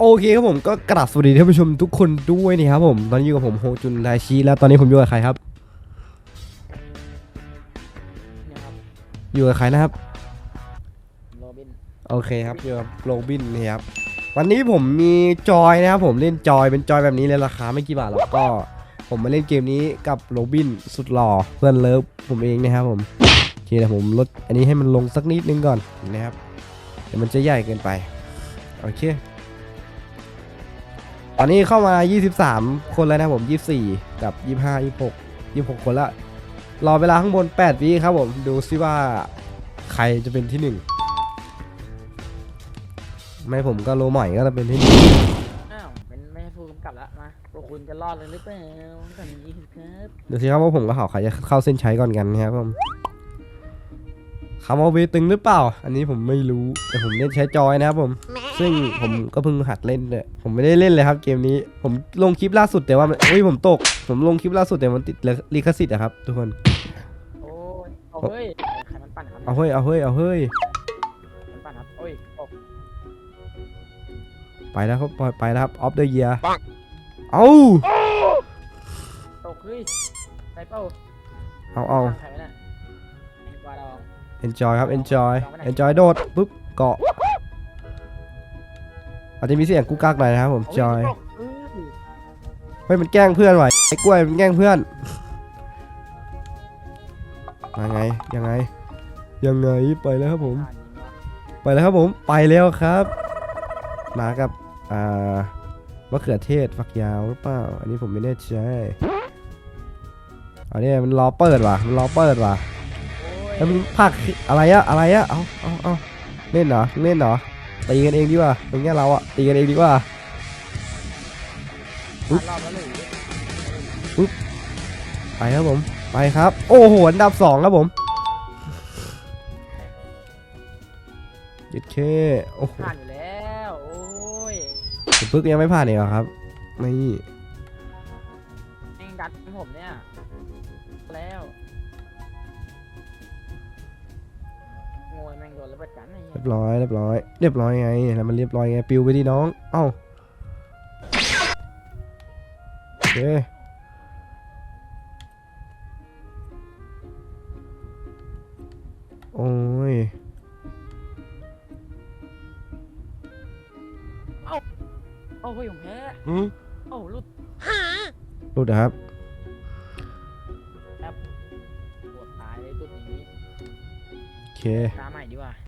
โอเคครับผมก็กราบสวัสดีท่านผู้ชมทุกคนด้วยนี่ครับผมตอนนี้อยู่กับผมโฮจุนไดชิแล้วตอนนี้ผมอยู่กับใครครับเนี่ยครับอยู่กับใครนะครับ โรบินโอเคครับอยู่กับโรบินนี่ครับวันนี้ผมมีจอยนะครับผมเล่นจอยเป็นจอยแบบนี้เลยราคาไม่กี่บาทหรอกก็ ผมมาเล่นเกมนี้กับโรบินสุดหล่อเพื่อนเลิฟผมเองนะครับผมโอเคเดี๋ยวผมลดอันนี้ให้มันลงสักนิดนึงก่อนนะครับเดี๋ยวมันจะใหญ่เกินไปโอเค ตอนนี้เข้ามา 23 คนแล้วนะครับผม 24 กับ 25 26 26 คนละ รอเวลาข้างบน 8 วิครับผม ดูซิว่าใครจะเป็นที่ 1 ไม่ผมก็โลใหม่ก็จะเป็นที่อ้าวเป็นไม่ให้ผู้กำกับละมาพวกคุณจะรอดเลยหรือเปล่าตอนนี้ครับ1ดูซิครับว่าผมกับเขาใครจะเข้าเส้นชัยก่อนกันนะครับผม คำว่าเวตึงหรือเปล่า อันนี้ผมไม่รู้ แต่ผมเล่นใช้จอยนะครับผม ซึ่งผมก็เพิ่งหัดเล่นเลยผมไม่ได้เล่นเลยครับเกมนี้ ผมลงคลิปล่าสุดแต่ว่ามันอุ้ยผมตก ผมลงคลิปล่าสุดแต่มันติดลิขสิทธิ์อะครับ ทุกคน โอ้ยเอาเฮ้ยใครมันปั่นครับเอาเฮ้ย เอาเฮ้ย เอาเฮ้ย มันปั่นครับโอ้ยตกไปแล้วครับ ไปแล้วครับ ออฟเดอะเยียเอาตกเฮ้ยไปเป้าเอาเอาใครไม่น่ะเอ็นกวาดอง enjoy ครับ enjoy enjoy โดดปุ๊บเกาะอาจจะมีเสียงกุ๊กกักหน่อยนะครับผม joi ตกเอ้ยเฮ้ยมันแกล้งเพื่อนว่ะไอ้กล้วยมันแกล้งเพื่อนยังไงยังไง ยังไงไปแล้วครับผม ไปแล้วครับผมไปแล้วครับ มากับอ่ามะเขือเทศฝักยาวหรือเปล่าอันนี้ผมไม่แน่ใจอันนี้มันรอเปิดว่ะมันรอเปิดว่ะ แล้วมันผลักอะไรอะอะไรอะเอาเอาเอาเล่นเหรอเล่นเหรอตีกันเองดีกว่าตรงเนี้ยเราอะตีกันเองดีกว่าอุ๊ยผ่านรอบแล้วหรือไปครับผมไปครับ โอ้โหอันดับสองครับผมหยุดเคโอ้โหผ่านอยู่แล้วโอ้ยคุณปึ๊กยังไม่ผ่านอีกเหรอครับนี่แม่งดัดผมเนี่ยแล้ว ง่แม่งโดนระเบิดกันไอ้เหี้เรียยบร้อยเรียบร้อย เรียบร้อยไงแล้วมันเรียบร้อยไงปิวไปที่น้อง เอ้าโอเคโอ้ยเอ้าเฮ้ยผมแพ้อืมเอ้าหลุดรูดนะครับ ปวดตายเลยจุดนี้โอเค ตาม ดีกว่า